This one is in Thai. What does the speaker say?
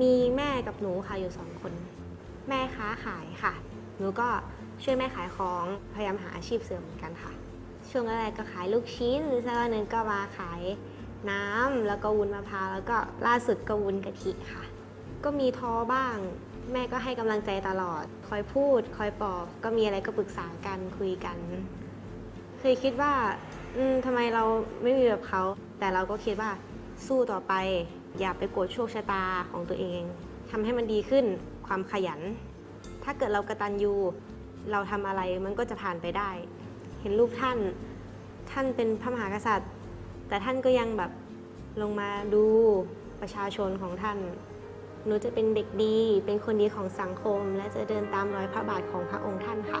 มีแม่กับหนูค่ะอยู่สองคน แม่ค้าขายค่ะ หนูก็ช่วยแม่ขายของพยายามหาอาชีพเสริมเหมือนกันค่ะ ช่วงแรกๆก็ขายลูกชิ้นสักวันหนึ่งก็มาขายน้ำแล้วก็วุ้นมะพร้าวแล้วก็ล่าสุดก็วุ้นกะทิค่ะ ก็มีท้อบ้าง แม่ก็ให้กำลังใจตลอด คอยพูด คอยปลอบก็มีอะไรก็ปรึกษากันคุยกัน เคยคิดว่าอืมทำไมเราไม่มีแบบเขา แต่เราก็คิดว่า สู้ต่อไป อย่าไปโกรธโชคชะตาของตัวเองทำให้มันดีขึ้นความขยัน ถ้าเกิดเรากระตันยูเราทำอะไรมันก็จะผ่านไปได้ เห็นรูปท่าน ท่านเป็นพระมหากษัตริย์ แต่ท่านก็ยังแบบลงมาดูประชาชนของท่าน หนูจะเป็นเด็กดี เป็นคนดีของสังคม และจะเดินตามรอยพระบาทของพระองค์ท่านค่ะ